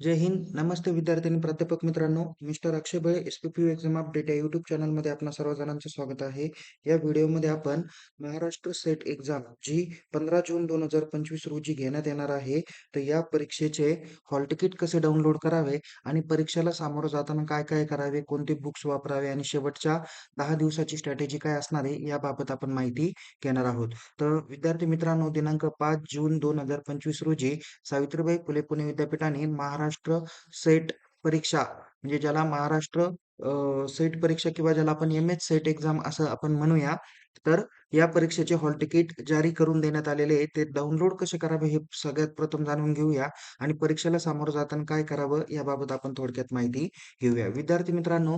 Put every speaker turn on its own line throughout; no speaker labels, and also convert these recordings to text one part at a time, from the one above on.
जय हिंद नमस्ते विद्यार्थी आणि प्राध्यापक मित्रांनो. Mister Akshay Bale S P P exam update या युट्यूब चॅनलमध्ये आपणा सर्वजणांचं स्वागत आहे. या व्हिडिओमध्ये आपण महाराष्ट्र सेट एक्झाम जी पंधरा जून दोन हजार पंचवीस रोजी घेण्यात येणार आहे तर या परीक्षेचे हॉल तिकीट कसे डाउनलोड करावे आणि परीक्षेला सामोरं जाताना काय काय करावे कोणते बुक्स वापरावे आणि शेवटच्या दहा दिवसाची स्ट्रॅटेजी काय असणार आहे याबाबत आपण माहिती घेणार आहोत. तर विद्यार्थी मित्रांनो दिनांक पाच जून दोन हजार पंचवीस रोजी सावित्रीबाई फुले पुणे विद्यापीठाने महाराष्ट्र महाराष्ट्र सेट परीक्षा म्हणजे ज्याला महाराष्ट्र सेट परीक्षा किंवा ज्याला आपण एम एच सेट एक्झाम असं आपण म्हणूया तर या परीक्षेचे हॉल तिकीट जारी करून देण्यात आलेले आहे ते डाउनलोड कसे करावे हे सगळ्यात प्रथम जाणून घेऊया आणि परीक्षेला सामोरं जाताना काय करावं याबाबत आपण थोडक्यात माहिती घेऊया. विद्यार्थी मित्रांनो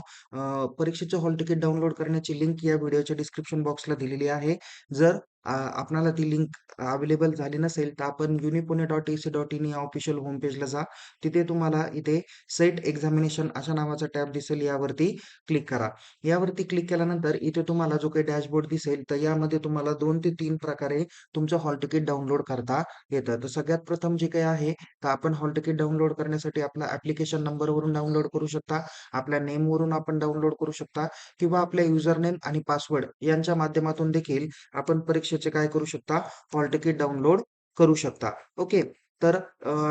परीक्षेचे हॉल तिकीट डाउनलोड करण्याची लिंक या व्हिडिओच्या डिस्क्रिप्शन बॉक्सला दिलेली आहे. जर आपणाला ती लिंक अवेलेबल झाली नसेल तर आपण unipune dot AC C dot in या ऑफिशियल होमपेजला जा. तिथे तुम्हाला इथे सेट एक्झामिनेशन अशा नावाचा टॅब दिसेल. यावरती क्लिक करा. यावरती क्लिक केल्यानंतर इथे तुम्हाला जो काही डॅशबोर्ड दिसेल तर या त्यामध्ये तुम्हाला दोन ते तीन प्रकारे तुमचं हॉल तिकीट डाउनलोड करता येतं. तर सगळ्यात प्रथम जे काही आहे तर आपण हॉल तिकीट डाउनलोड करण्यासाठी आपला ऍप्लिकेशन नंबरवरून डाउनलोड करू शकता आपल्या नेमवरून आपण डाउनलोड करू शकता किंवा आपल्या युजर नेम आणि पासवर्ड यांच्या माध्यमातून देखील आपण परीक्षेचे काय करू शकता? हॉल तिकीट डाउनलोड करू शकता. ओके? तर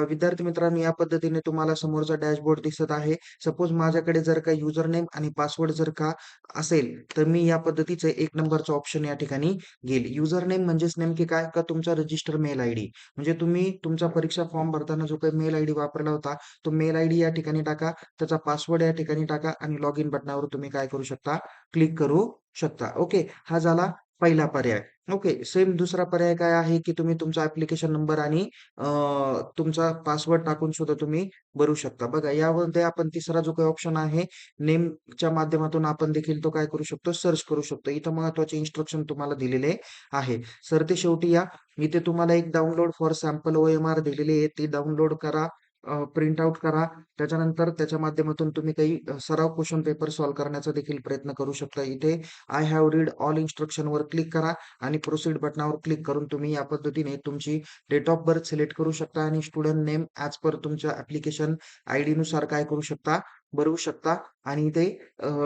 विद्यार्थी मित्रांनो या पद्धतीने तुम्हाला समोरचा डॅशबोर्ड दिसत आहे. सपोज माझ्याकडे जर का युजर नेम आणि पासवर्ड जर का असेल तर मी या पद्धतीचे एक नंबरचं ऑप्शन या ठिकाणी घेईल. युजर नेम म्हणजेच नेमके काय? का तुमचा रजिस्टर मेल आय डी? म्हणजे तुम्ही तुमचा परीक्षा फॉर्म भरताना जो काही मेल आय डी वापरला होता तो मेल आय डी या ठिकाणी टाका त्याचा पासवर्ड या ठिकाणी टाका आणि लॉग इन बटनावर तुम्ही काय करू शकता? क्लिक करू शकता. ओके हा झाला पहिला पर्याय. ओके सेम दुसरा पर्याय काय आहे की तुम्ही तुमचा ऍप्लिकेशन नंबर आणि तुमचा पासवर्ड टाकून सुद्धा तुम्ही भरू शकता. बघा यामध्ये आपण तिसरा जो काही ऑप्शन आहे नेमच्या माध्यमातून आपण देखील तो काय करू शकतो? सर्च करू शकतो. इथं महत्त्वाचे इन्स्ट्रक्शन तुम्हाला दिलेले आहे. सर ते शेवटी या. इथे तुम्हाला एक download for sample O M R दिलेली आहे. ती डाउनलोड करा. प्रिंट आउट करा. त्याच्यानंतर त्याच्या माध्यमातून तुम्ही काही सराव क्वेश्चन पेपर सॉल्व्ह करण्याचा देखील प्रयत्न करू शकता इथे. I have read all instruction वर क्लिक करा आणि प्रोसीड बटनावर क्लिक करून तुम्ही या पद्धतीने तुमची डेट ऑफ बर्थ सिलेक्ट करू शकता आणि स्टुडंट नेम ऍज पर तुमच्या ऍप्लिकेशन आयडी नुसार काय करू शकता भरवू शकता. आणि इथे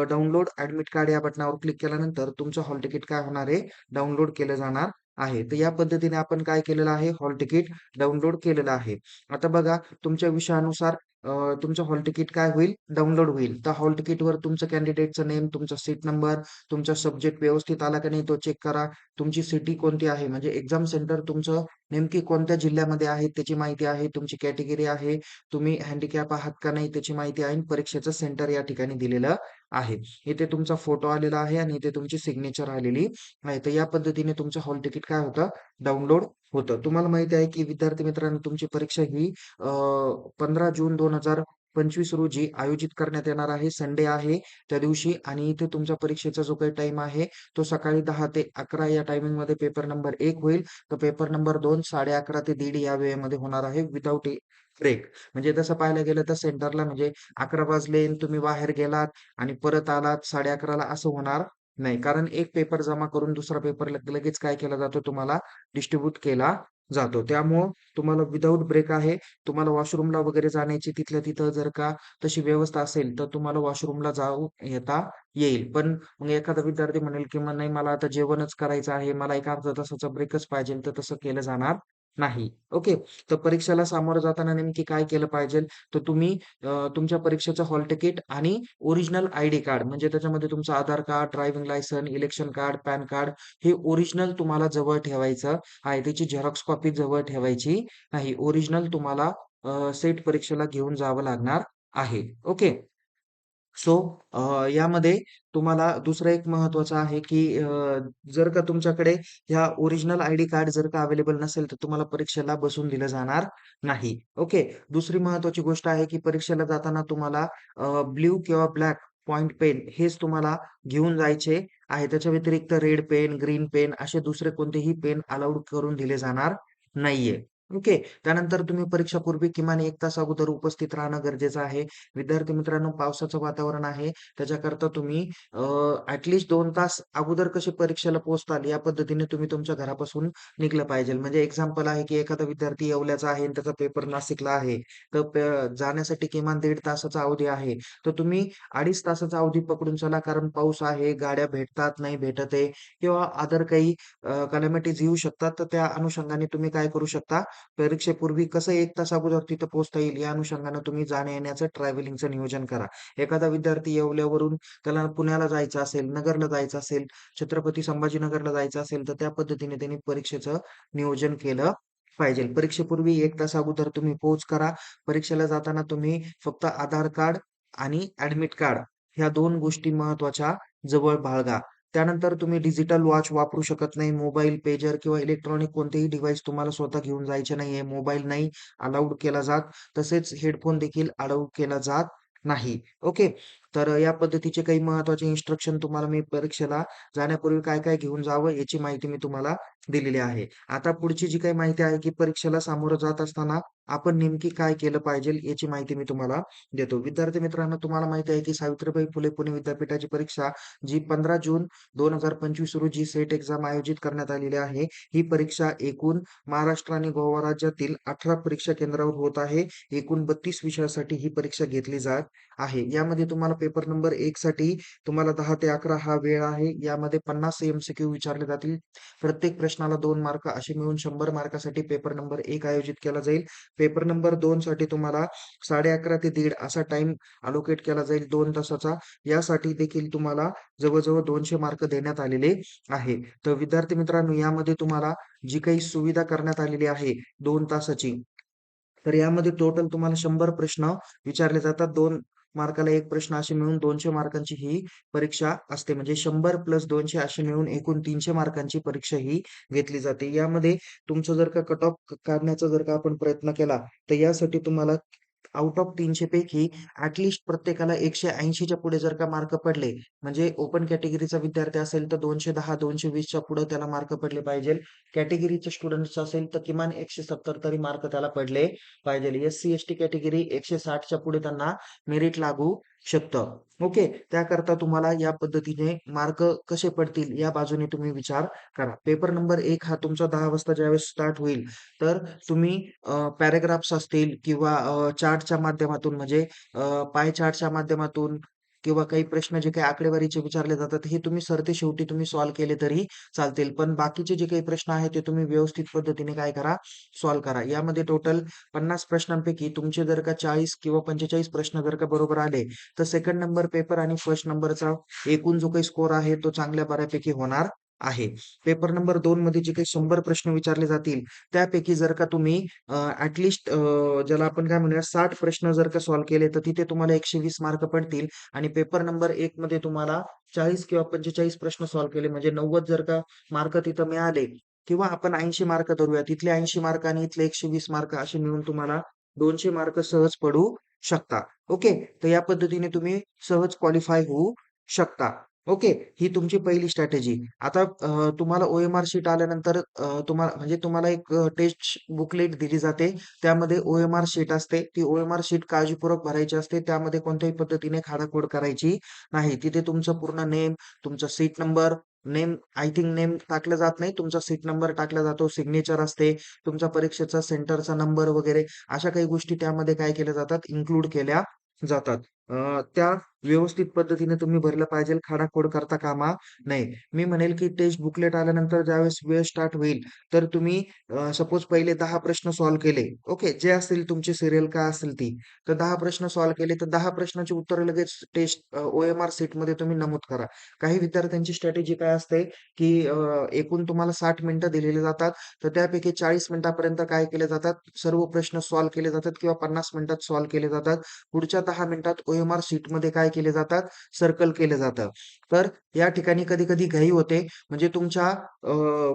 डाउनलोड ऍडमिट कार्ड या बटनावर क्लिक केल्यानंतर तुमचं हॉल तिकीट काय होणार आहे? डाउनलोड केलं जाणार. आहे. तर या पद्धतीने आपण काय केलेलं आहे? हॉल तिकीट डाउनलोड केलेलं आहे. आता बघा तुमच्या विषयानुसार तुमचं हॉल तिकीट काय होईल? डाउनलोड होईल. तर हॉल तिकीटवर तुमचं कॅन्डिडेटचं नेम तुमचा सीट नंबर तुमचा सब्जेक्ट व्यवस्थित आला का नाही तो चेक करा. तुमची सिटी कोणती आहे? म्हणजे एक्झाम सेंटर तुमचं नेमकी कोणत्या जिल्ह्यामध्ये आहे त्याची माहिती आहे. तुमची कॅटेगरी आहे. तुम्ही हँडिकॅप आहात का नाही त्याची माहिती आहे. परीक्षेचं सेंटर या ठिकाणी दिलेलं आहे. इथे तुमचा फोटो आलेला आहे आणि इथे तुमची सिग्नेचर आलेली आहे. तर या पद्धतीने तुमचं हॉल तिकीट काय होतं? डाउनलोड होतं. तुम्हाला माहिती आहे की विद्यार्थी मित्रांनो तुमची परीक्षा ही पंधरा जून दोन हजार पंचवीस रोजी आयोजित करण्यात येणार आहे. संडे आहे त्या दिवशी आणि इथे तुमच्या परीक्षेचा जो काही टाइम आहे तो सकाळी दहा ते अकरा या टायमिंगमध्ये पेपर नंबर एक होईल. तर पेपर नंबर दोन साडे अकरा ते दीड या वेळेमध्ये होणार आहे विदाऊट ब्रेक म्हणजे तसं पाहायला गेलं तर सेंटरला म्हणजे अकरा वाजले तुम्ही बाहेर गेलात आणि परत आलात साडे अकराला असं होणार. नाही. कारण एक पेपर जमा करून दुसरा पेपर लगेच काय केला जातो? तुम्हाला डिस्ट्रीब्यूट केला जातो. त्यामुळं तुम्हाला विदाऊट ब्रेक आहे. तुम्हाला वॉशरूमला वगैरे जाण्याची तिथल्या तिथं जर का तशी व्यवस्था असेल तर तुम्हाला वॉशरूमला जाऊ येता येईल. पण मग एखादा विद्यार्थी म्हणेल की मग नाही मला आता जेवणच करायचं आहे. मला एक अर्धा तासाचा ब्रेकच पाहिजे. तर तसं केलं जाणार नाही. ओके. तर परीक्षेला सामोरं जाताना नेमकी काय केलं पाहिजे? तर तुम्ही तुमच्या परीक्षेचं हॉल तिकीट आणि ओरिजिनल आय डी कार्ड म्हणजे त्याच्यामध्ये तुमचं Aadhaar card driving licence election card PAN card हे ओरिजिनल तुम्हाला जवळ ठेवायचं आहे. त्याची झेरॉक्स कॉपी जवळ ठेवायची नाही. ओरिजिनल तुम्हाला सेट परीक्षेला घेऊन जावं लागणार आहे. ओके. सो यामध्ये तुम्हाला दुसरं एक महत्वाचं आहे की जर का तुमच्याकडे ह्या ओरिजिनल आय डी कार्ड जर का अवेलेबल नसेल तर तुम्हाला परीक्षेला बसून दिलं जाणार नाही. ओके? दुसरी महत्वाची गोष्ट आहे की परीक्षेला जाताना तुम्हाला ब्ल्यू किंवा ब्लॅक पॉइंट पेन हेच तुम्हाला घेऊन जायचे आहे. त्याच्या व्यतिरिक्त रेड पेन ग्रीन पेन असे दुसरे कोणतेही पेन अलाउड करून दिले जाणार नाहीये. ओके. त्यानंतर तुम्ही परीक्षापूर्वी किमान एक तास अगोदर उपस्थित राहणं गरजेचं आहे. विद्यार्थी मित्रांनो, पावसाचं वातावरण आहे. त्याच्याकरता तुम्ही ऍटलिस्ट दोन तास अगोदर कसे परीक्षेला पोहोचताल या पद्धतीने तुम्ही तुमच्या घरापासून निघलं पाहिजे. म्हणजे एक्झाम्पल आहे, की एखादा विद्यार्थी येवल्याचा आहे आणि त्याचा पेपर नाशिकला आहे. तर जाण्यासाठी किमान दीड तासाचा अवधी आहे. तर तुम्ही 2.5 तासाचा अवधी पकडून चला. कारण पाऊस आहे, गाड्या भेटतात, नाही भेटत आहे किंवा अदर काही कलॅमिटीज येऊ शकतात. तर त्या अनुषंगाने तुम्ही काय करू शकता, परीक्षेपूर्वी कसं एक तास अगोदर तिथं पोहोचता येईल या अनुषंगाने तुम्ही जाण्या-येण्याचं ट्रॅव्हलिंगचं नियोजन करा. एखादा विद्यार्थी येवल्यावरून त्याला पुण्याला जायचं असेल, नगरला जायचं असेल, छत्रपती संभाजीनगरला जायचं असेल, तर त्या पद्धतीने त्यांनी परीक्षेचं नियोजन केलं पाहिजे. परीक्षेपूर्वी एक तास अगोदर तुम्ही पोहोच करा. परीक्षेला जाताना तुम्ही फक्त आधार कार्ड आणि ऍडमिट कार्ड ह्या दोन गोष्टी महत्त्वाच्या जवळ बाळगा. त्यानंतर तुम्ही डिजिटल वॉच वापरू शकत नाही. मोबाईल, पेजर किंवा इलेक्ट्रॉनिक कोणतेही डिव्हाइस तुम्हाला स्वतः घेऊन जायचे नाहीये. मोबाईल नाही अलाउड केला जात. तसेच हेडफोन देखील अलाउड केला जात नाही. ओके. तर या पद्धतीचे काही महत्त्वाचे इन्स्ट्रक्शन तुम्हाला मी परीक्षेला जाण्यापूर्वी काय-काय घेऊन जावं याची माहिती मी तुम्हाला दिलेली आहे. आता पुढची जी काही माहिती आहे, की परीक्षेला सामोरं जात असताना आपण नेमकी काय केलं पाहिजे याची माहिती मी तुम्हाला देतो. विद्यार्थी मित्रांनो, तुम्हाला माहिती आहे, की सावित्रीबाई फुले पुणे विद्यापीठाची परीक्षा जी 15 जून 2025 रोजी सेट एक्झाम आयोजित करण्यात आलेली आहे. ही परीक्षा एकूण महाराष्ट्र आणि गोवा राज्यातील 18 परीक्षा केंद्रावर होत आहे. एकूण 32 विषयासाठी ही परीक्षा घेतली जात आहे. यामध्ये तुम्हाला पेपर नंबर एक साठी तुम्हाला दहा ते 11 हा वेळ आहे. यामध्ये 50 एम-सी-क्यू विचारले जातील. प्रत्येक प्रश्नाला दोन मार्क असे मिळून शंभर मार्कासाठी पेपर नंबर एक आयोजित केला जाईल. पेपर नंबर दोन साठी तुम्हाला 11:30 ते दीड असा टाइम अलोकेट केला जाईल दोन तासाचा. यासाठी देखील तुम्हाला जवळ-जवळ 200 मार्क देण्यात आलेले आहे. तर विद्यार्थी मित्रांनो, यामध्ये तुम्हाला जी काही सुविधा करण्यात आलेली आहे दोन तासाची, तर यामध्ये टोटल तुम्हाला शंभर प्रश्न विचारले जातात. दोन मार्काला एक प्रश्न असे मिळून दोनशे मार्कांची ही परीक्षा असते. म्हणजे शंभर प्लस दोनशे असे मिळून एकूण तीनशे मार्कांची परीक्षा ही घेतली जाते. यामध्ये तुमचं जर का कट ऑफ काढण्याचा जर का आपण प्रयत्न केला, तर यासाठी तुम्हाला आउट ऑफ तीनशे पैकी ऍटलिस्ट प्रत्येकाला एकशे ऐंशीच्या पुढे जर का मार्क पडले, म्हणजे ओपन कॅटेगरीचा विद्यार्थी असेल तर दोनशे दहा दोनशे वीसच्या पुढे त्याला मार्क पडले पाहिजे. कॅटेगरीचे स्टुडंट्स असेल तर किमान 170 तरी मार्क त्याला पडले पाहिजे. एस-सी, एस-टी कॅटेगरी 160 च्या पुढे त्यांना मेरिट लागू शकतं. ओके. त्याकरता तुम्हाला या पद्धतीने मार्क कसे पडतील या बाजूने तुम्ही विचार करा. पेपर नंबर एक हा तुमचा दहा वाजता ज्यावेळेस स्टार्ट होईल, तर तुम्ही पॅरेग्राफ्स असतील किंवा चार्टच्या माध्यमातून म्हणजे पाय चार्टच्या माध्यमातून किंवा काही प्रश्न जे काही आकडेवारीचे विचारले जातात, हे तुम्ही सरतेशेवटी तुम्ही सॉल्व्ह केले तरी चालतील. पण बाकीचे जे काही प्रश्न आहेत ते तुम्ही व्यवस्थित पद्धतीने काय करा, सॉल्व्ह करा. यामध्ये टोटल 50 प्रश्नांपैकी तुमचे जर का 40 किंवा 45 प्रश्न जर का बरोबर आले, तर सेकंड नंबर पेपर आणि फर्स्ट नंबरचा एकूण जो काही स्कोर आहे तो चांगल्या बऱ्यापैकी होणार आहे. पेपर नंबर दोन मध्ये जे काही शंभर प्रश्न विचारले जातील, त्यापैकी जर का तुम्ही ऍटलिस्ट ज्याला आपण काय म्हणूया साठ प्रश्न जर का सॉल्व्ह केले, तर तिथे तुम्हाला 120 मार्क पडतील आणि पेपर नंबर एक मध्ये तुम्हाला 40 किंवा 45 प्रश्न सॉल्व्ह केले म्हणजे 90 जर का मार्क तिथं मिळाले किंवा आपण 80 मार्क धरूया. तिथले 80 मार्क आणि इथले 120 मार्क असे मिळून तुम्हाला दोनशे मार्क सहज पडू शकता ओके. तर या पद्धतीने तुम्ही सहज क्वालिफाय होऊ शकता. ओके. ही तुमची पहिली स्ट्रॅटेजी. आता तुम्हाला ओ-एम-आर शीट आल्यानंतर तुम्हाला म्हणजे तुम्हाला एक टेस्ट बुकलेट दिली जाते. त्यामध्ये ओ-एम-आर शीट असते. ती ओ-एम-आर शीट काळजीपूर्वक भरायची असते. त्यामध्ये कोणत्याही पद्धतीने खाडाखोड करायची नाही. तिथे तुमचं पूर्ण नेम, तुमचा seat number, name I think name टाकला जात नाही. तुमचा सीट नंबर टाकला जातो, सिग्नेचर असते, तुमचा परीक्षेचा सेंटरचा नंबर वगैरे अशा काही गोष्टी त्यामध्ये काय केल्या जातात, इन्क्लूड केल्या जातात. अ, त्या व्यवस्थित पद्धतीने तुम्ही भरलं पाहिजे. खाडाखोड करता कामा नये. मी म्हणेल की टेस्ट बुकलेट आल्यानंतर ज्यावेळेस वेळ स्टार्ट होईल, तर तुम्ही अ, सपोज पहिले 10 प्रश्न सॉल्व्ह केले. ओके. जे असतील तुमची सीरियल काय असेल ती. तर 10 प्रश्न सॉल्व्ह केले, तर 10 प्रश्नाची उत्तरं लगेच टेस्ट अ, ओ-एम-आर शीटमध्ये तुम्ही नमूद करा. काही विद्यार्थ्यांची स्ट्रॅटेजी काय असते, की अ, एकूण तुम्हाला 60 मिनिटं दिलेली जातात. तर त्यापैकी 40 मिनिटापर्यंत काय केले जातात, सर्व प्रश्न सॉल्व्ह केले जातात किंवा 50 मिनिटात सॉल्व्ह केले जातात. पुढच्या 10 मिनिटात ओएमआर शीटमध्ये शीटमध्ये काय केले जातात, सर्कल केलं जातं. तर या ठिकाणी कधी-कधी घाई होते. म्हणजे तुमच्या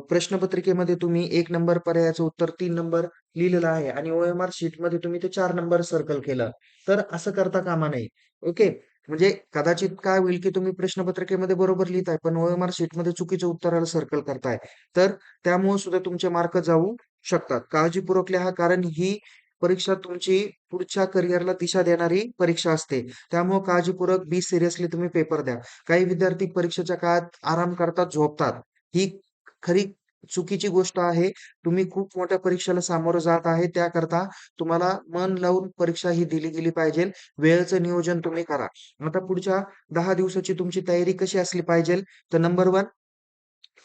प्रश्नपत्रिकेमध्ये तुम्ही एक नंबर पर्यायाचं उत्तर तीन नंबर लिहिलेलं आहे आणि ओएमआर शीटमध्ये तुम्ही ते चार नंबर सर्कल केलं. तर असं करता कामा नये. ओके. म्हणजे कदाचित काय होईल, की तुम्ही प्रश्नपत्रिकेमध्ये बरोबर लिहिताय, पण ओएमआर शीटमध्ये शीटमध्ये चुकीचं उत्तराला सर्कल करताय. तर त्यामुळे सुद्धा तुमचे मार्क जाऊ शकतात. काळजीपूर्वक लिहा कारण ही परीक्षा तुमची पुढच्या करिअरला दिशा देणारी परीक्षा असते. त्यामुळे काळजीपूर्वक बी सिरियसली तुम्ही पेपर द्या. काही विद्यार्थी परीक्षेच्या काळात आराम करतात, झोपतात. ही खरी चुकीची गोष्ट आहे. तुम्ही खूप मोठ्या परीक्षेला सामोरं जात आहे. त्याकरता तुम्हाला मन लावून परीक्षा ही दिली गेली पाहिजे. वेळेचं नियोजन तुम्ही करा. आता पुढच्या दहा दिवसाची तुमची तयारी कशी असली पाहिजे? तर नंबर वन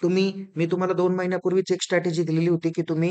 तुम्ही मी तुम्हाला दोन महिन्यापूर्वीच एक स्ट्रॅटेजी दिलेली होती, की तुम्ही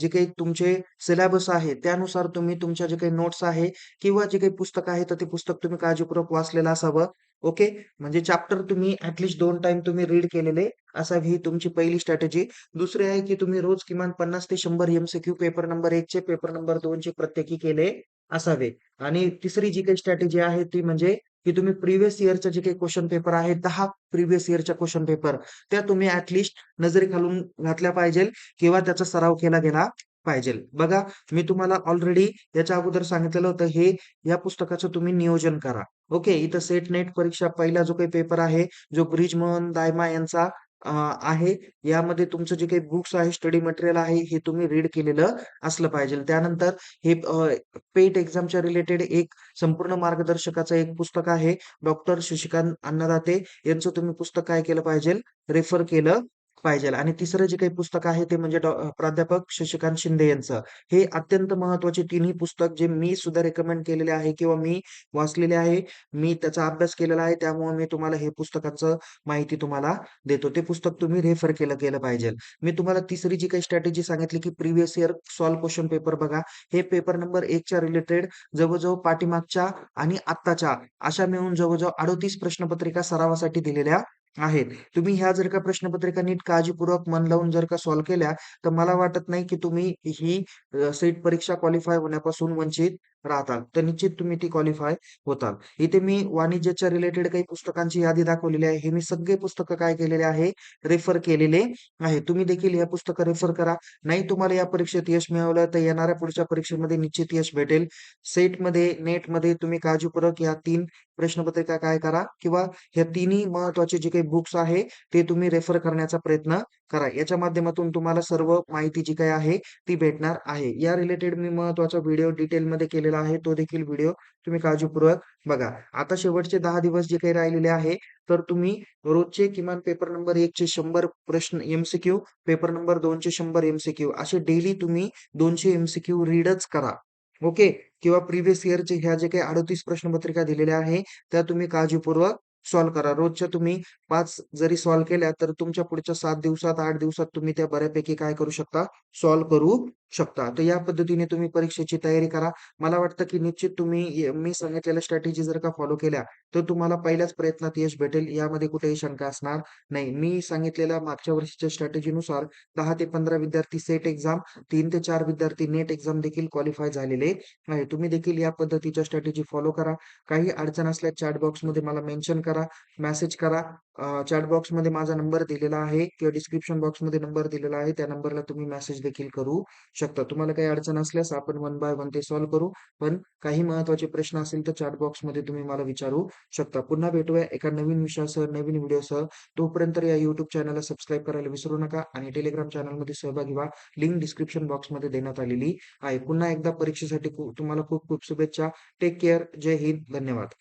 जे काही तुमचे सिलेबस आहे, त्यानुसार तुम्ही तुमच्या जे काही नोट्स आहे किंवा जे काही पुस्तक आहे, तर ते पुस्तक तुम्ही काळजीपूर्वक वाचलेलं असावं. ओके. म्हणजे चॅप्टर तुम्ही ऍटलिस्ट दोन टाइम तुम्ही रीड केलेले असावी ही तुमची पहिली स्ट्रॅटेजी. दुसरी आहे, की तुम्ही रोज किमान 50 ते शंभर एमसीक्यू पेपर नंबर एक चे, पेपर नंबर दोन चे प्रत्येकी केले असावे. आणि तिसरी जी काही स्ट्रॅटेजी आहे ती म्हणजे, की तुम्ही प्रिव्हियस इयरचे जे काही क्वेश्चन पेपर आहेत, दहा प्रिव्हियस इयरच्या क्वेश्चन पेपर त्या तुम्ही ऍटलिस्ट नजरे घालून घातल्या पाहिजे किंवा त्याचा सराव केला गेला पाहिजेल. बघा, मी तुम्हाला ऑलरेडी याच्या अगोदर सांगितलेलं होतं, हे या पुस्तकाचं तुम्ही नियोजन करा. ओके. इथं सेट नेट परीक्षा पहिला जो काही पेपर आहे, जो ब्रिजमोहन दायमा यांचा आहे. यामध्ये तुमचं जे काही बुक्स आहे, स्टडी मटेरियल आहे, हे तुम्ही रीड केलेलं असलं पाहिजे त्यानंतर हे पेट एक्झामच्या रिलेटेड एक संपूर्ण मार्गदर्शकाचं एक पुस्तक आहे. डॉक्टर शशिकांत अन्नदाते यांचं तुम्ही पुस्तक काय केलं पाहिजे रेफर केलं पाहिजेल. आणि तिसरं जे काही पुस्तक आहे ते म्हणजे प्राध्यापक शशिकांत शिंदे यांचं. हे अत्यंत महत्त्वाचे तिन्ही पुस्तक जे मी सुद्धा रेकमेंड केलेले आहे किंवा मी वाचलेले आहे. मी त्याचा अभ्यास केलेला आहे. त्यामुळे मी तुम्हाला हे पुस्तकाचं माहिती तुम्हाला देतो. ते पुस्तक तुम्ही रेफर केलं गेलं पाहिजेल. मी तुम्हाला तिसरी जी काही स्ट्रॅटेजी सांगितली, की previous year solve question paper बघा. हे पेपर नंबर एकच्या रिलेटेड जवळजवळ पाठीमागच्या आणि आत्ताच्या अशा मिळून जवळजवळ अडोतीस प्रश्नपत्रिका सरावासाठी दिलेल्या आहेत. तुम्ही ह्या जर का प्रश्नपत्रिका नीट काळजीपूर्वक मन लावून जर का सॉल्व्ह केल्या, तर मला वाटत नाही, की तुम्ही ही सीट सेट परीक्षा क्वालिफाय होण्यापासून वंचित राहताल. तर निश्चित तुम्ही ती क्वालिफाय होताल. इथे मी वाणिज्याच्या रिलेटेड काही पुस्तकांची यादी दाखवलेली आहे. हे मी सगळे पुस्तकं काय केलेले आहे? रेफर केलेले आहे. तुम्ही देखील हे पुस्तकं रेफर करा. नाही तुम्हाला या परीक्षेत यश मिळवलं, तर येणाऱ्या पुढच्या परीक्षेमध्ये निश्चित यश भेटेल. सेटमध्ये, नेटमध्ये तुम्ही काळजीपूर्वक या तीन प्रश्नपत्रिका काय करा किंवा ह्या तिन्ही महत्त्वाचे जे काही बुक्स आहे, ते तुम्ही रेफर करण्याचा प्रयत्न करा. याच्या माध्यमातून तुम्हाला सर्व माहिती जी काही आहे, ती भेटणार आहे. या रिलेटेड मी महत्त्वाचा व्हिडिओ डिटेलमध्ये केलेला आहे. तो देखील व्हिडिओ तुम्ही काळजीपूर्वक बघा. आता शेवटचे दहा दिवस जे काही राहिलेले आहे, तर तुम्ही रोजचे किमान पेपर नंबर 1 चे 100 प्रश्न एमसीक्यू पेपर नंबर दोनशे शंभर एमसीक्यू असे डेली तुम्ही दोनशे एमसीक्यू रीडच करा. ओके. किंवा प्रिव्हियस इयरचे ह्या जे काही 38 प्रश्नपत्रिका दिलेल्या आहे, त्या तुम्ही काळजीपूर्वक सॉल्व्ह करा. रोजच्या तुम्ही पाच जरी सॉल्व्ह केल्या, तर तुमच्या पुढच्या सात दिवसात, आठ दिवसात तुम्ही त्या बऱ्यापैकी काय करू शकता? सॉल्व्ह करू शकता. तर या पद्धतीने तुम्ही परीक्षेची तयारी करा. मला वाटतं, की निश्चित तुम्ही मी सांगितलेल्या स्ट्रॅटेजी जर का फॉलो केल्या, तर तुम्हाला पहिल्याच प्रयत्नात यश भेटेल. यामध्ये कुठेही शंका असणार नाही. मी सांगितलेल्या मागच्या वर्षीच्या स्ट्रॅटेजीनुसार दहा ते 15 विद्यार्थी सेट एक्झाम, तीन ते चार विद्यार्थी नेट एक्झाम देखील क्वालिफाय झालेले आहे. तुम्ही देखील या पद्धतीच्या स्ट्रॅटेजी फॉलो करा. काही अडचण असल्यास चॅट बॉक्समध्ये मला मेन्शन करा, मेसेज करा. अ, चॅट बॉक्समध्ये माझा नंबर दिलेला आहे किंवा डिस्क्रिप्शन बॉक्समध्ये नंबर दिलेला आहे. त्या नंबरला तुम्ही मेसेज देखील करू शकता. तुम्हाला काही अडचण असल्यास आपण वन बाय वन ते सॉल्व्ह करू. पण काही महत्त्वाचे प्रश्न असतील तर चॅट बॉक्समध्ये तुम्ही मला विचारू शकता. पुन्हा भेटूया एका नवीन विषयासह, नवीन व्हिडिओसह. तोपर्यंत या युट्यूब चॅनलला सबस्क्राईब करायला विसरू नका आणि टेलिग्राम चॅनलमध्ये सहभागी व्हा. लिंक डिस्क्रिप्शन बॉक्समध्ये देण्यात आलेली आहे. पुन्हा एकदा परीक्षेसाठी खूप तुम्हाला खूप खूप शुभेच्छा. Take care. जय हिंद. धन्यवाद.